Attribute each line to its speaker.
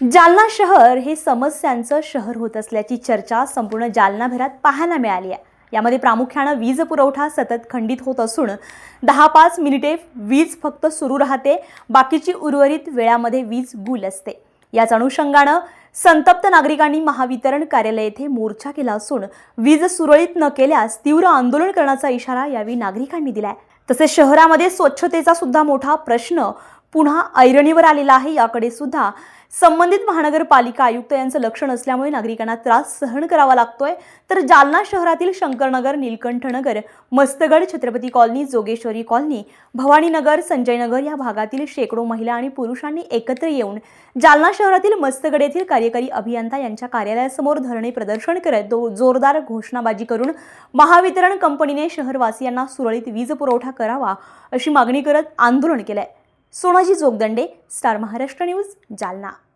Speaker 1: जालना शहर हे समस्यांचं शहर होत असल्याची चर्चा संपूर्ण जालनाभरात पाहायला मिळाली आहे. यामध्ये प्रामुख्यानं वीज पुरवठा सतत खंडित होत असून दहा पाच मिनिटे वीज फक्त सुरू राहते बाकीची उर्वरित वेळामध्ये वीज गुल असते. याच अनुषंगानं संतप्त नागरिकांनी महावितरण कार्यालय येथे मोर्चा केला असून वीज सुरळीत न केल्यास तीव्र आंदोलन करण्याचा इशारा यावेळी नागरिकांनी दिलाय. तसेच शहरामध्ये स्वच्छतेचा सुद्धा मोठा प्रश्न पुन्हा ऐरणीवर आलेला आहे. याकडे सुद्धा संबंधित महानगरपालिका आयुक्त यांचं लक्ष नसल्यामुळे नागरिकांना त्रास सहन करावा लागतोय. तर जालना शहरातील शंकरनगर नीलकंठनगर मस्तगड छत्रपती कॉलनी जोगेश्वरी कॉलनी भवानीनगर संजयनगर या भागातील शेकडो महिला आणि पुरुषांनी एकत्र येऊन जालना शहरातील मस्तगड येथील कार्यकारी अभियंता यांच्या कार्यालयासमोर धरणे प्रदर्शन करत दो जोरदार घोषणाबाजी करून महावितरण कंपनीने शहरवासियांना सुरळीत वीज पुरवठा करावा अशी मागणी करत आंदोलन केलंय. Sonaji Jogdande star Maharashtra news Jalna.